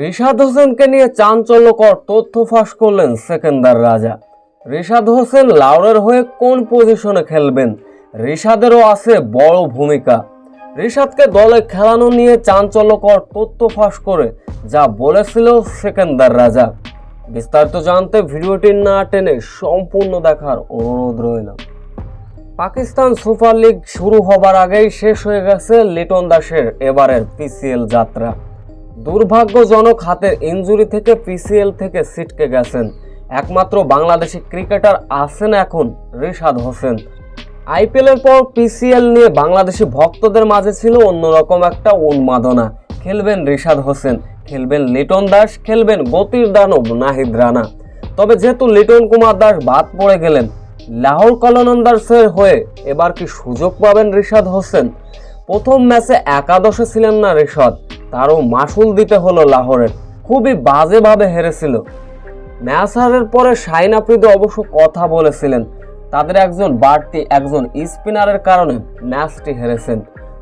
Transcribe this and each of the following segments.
রিশাদ হোসেনকে নিয়ে চাঞ্চল্যকর তথ্য ফাঁস করলেন সেকেন্দার রাজা। রিশাদ হোসেন লাউরের হয়ে কোন পজিশনে খেলবেন? রিশাদেরও আছে বড় ভূমিকা। রিশাদকে দলে খেলানো নিয়ে চাঞ্চল্যকর তথ্য ফাঁস করে যা বলেছিল সেকেন্দার রাজা। বিস্তারিত জানতে ভিডিওটি না টেনে সম্পূর্ণ দেখার অনুরোধ রইল। পাকিস্তান সুপার লিগ শুরু হবার আগেই শেষ হয়ে গেছে লিটন দাসের এবারের পিসিএল যাত্রা। দুর্ভাগ্যজনক হাতের ইনজুরি থেকে পিসিএল থেকে সিটকে গেছেন। একমাত্র বাংলাদেশি ক্রিকেটার আছেন এখন রিশাদ হোসেন। আইপিএলের পর পিসিএল নিয়ে বাংলাদেশি ভক্তদের মাঝে ছিল অন্যরকম একটা উন্মাদনা। খেলবেন রিশাদ হোসেন, খেলবেন লিটন দাস, খেলবেন গতির দানব নাহিদ রানা। তবে যেহেতু লিটন কুমার দাস বাদ পড়ে গেলেন, লাহোর কলনন্দার্সের হয়ে এবার কি সুযোগ পাবেন রিশাদ হোসেন? প্রথম ম্যাচে একাদশে ছিলেন না রিশাদ। তারও মাসুল দিতে হলো লাহোরের। খুবই বাজেভাবে হেরেছিল। ম্যাচ হারের পরে শাহিন আফ্রিদি অবশ্য কথা বলেছিলেন। তাদের একজন বাড়তি একজন স্পিনারের কারণে ম্যাচটি হেরেছেন।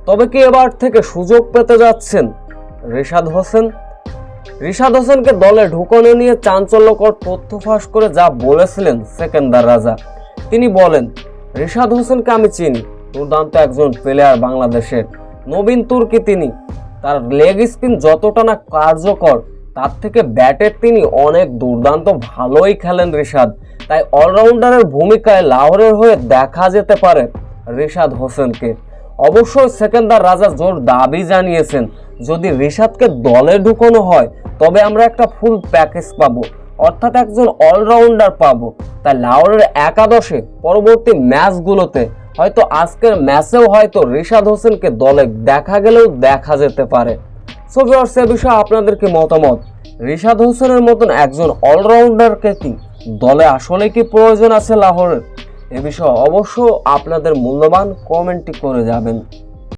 তবে কি এবার থেকে সুযোগ পেতে যাচ্ছেন রিশাদ হোসেন? রিশাদ হোসেনকে দলে ঢুকানো নিয়ে চাঞ্চল্যকর তথ্য ফাঁস করে যা বলেছিলেন সেকেন্দার রাজা। তিনি বলেন, রিশাদ হোসেনকে আমি চিনি। দুর্দান্ত একজন প্লেয়ার বাংলাদেশের। নবীন তুর্কি তিনি। তার লেগ স্পিন যতটা না কার্যকর, তার থেকে ব্যাটের তিনি অনেক দুর্দান্ত ভালোই খেলেন রিশাদ। তাই অলরাউন্ডারের ভূমিকায় লাহোরের হয়ে দেখা যেতে পারে রিশাদ হোসেনকে। অবশ্যই সেকেন্দার রাজা জোর দাবি জানিয়েছেন, যদি রিশাদকে দলে ঢুকানো হয়, তবে আমরা একটা ফুল প্যাকেজ পাবো, অর্থাৎ একজন অলরাউন্ডার পাবো। তাই লাহোরের একাদশে পরবর্তী ম্যাচগুলোতে হয়তো আজকের ম্যাচেও হয়তো রিশাদ হোসেনকে দলে দেখা গেলেও দেখা যেতে পারে। সো বিষয়ে আপনাদের কি মতামত? রিশাদ হোসেনের মতন একজন অলরাউন্ডারকে কি দলে আসলে কি প্রয়োজন আছে লাহোরের? এ বিষয়ে অবশ্য আপনাদের মূল্যবান কমেন্টটি করে যাবেন।